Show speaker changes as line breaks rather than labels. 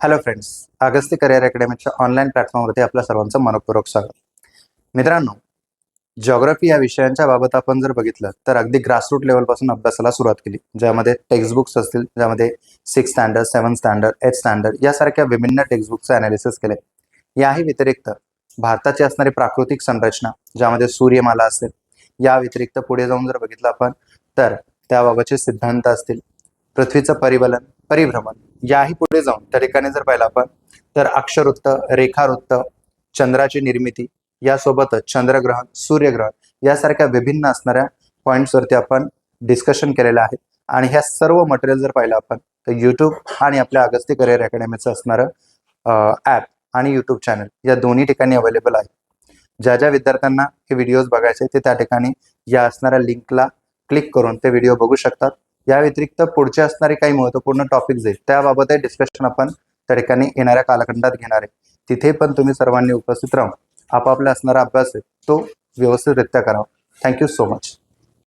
Hello friends Agasti career अकॅडमीच्या online प्लॅटफॉर्मवरती आपल्या सर्वांचं मनपूर्वक स्वागत. मित्रांनो जॉग्रफी या विषयांच्या बाबत आपण जर बघितलं तर अगदी ग्रासरूट लेवलपासून अभ्यासाला सुरुवात केली. ज्यामध्ये टेक्स्टबुक्स असतील ज्यामध्ये six standard seven standard eight standard यासारख्या विभिन्न टेक्स्टबुकचं अनालिसिस केले याही व्यतिरिक्त भारताची असणारी प्राकृतिक संरचना ज्यामध्ये सूर्यमाला असेल या व्यतिरिक्त पुढे जाऊन जर बघितलं आपण तर त्याबाबतचे सिद्धांत असतील पृथ्वीचं परिबलन परिभ्रमण. याही पुढे जाऊन त्या ठिकाणी जर पाहिलं आपण तर अक्षरवृत्त रेखावृत्त चंद्राची निर्मिती यासोबतच चंद्रग्रहण सूर्यग्रहण यासारख्या विभिन्न असणाऱ्या पॉईंट्सवरती आपण डिस्कशन केलेलं आहे. आणि ह्या सर्व मटेरियल जर पाहिलं आपण तर यूट्यूब आणि आपल्या अगस्ती करिअर अकॅडमीचं असणारं ॲप आणि यूट्यूब चॅनल या दोन्ही ठिकाणी अवेलेबल आहे. ज्या ज्या विद्यार्थ्यांना हे व्हिडिओज बघायचे ते त्या ठिकाणी या असणाऱ्या लिंकला क्लिक करून ते व्हिडिओ बघू शकतात. या व्यतिरिक्त पुढचे असणारे काही महत्त्वपूर्ण टॉपिक्स आहेत त्याबाबतही डिस्कशन आपण त्या ठिकाणी येणाऱ्या कालखंडात घेणार आहे. तिथे पण तुम्ही सर्वांनी उपस्थित राहून आपापला असणारा अभ्यास आहे तो व्यवस्थितरित्या करावा. Thank you so much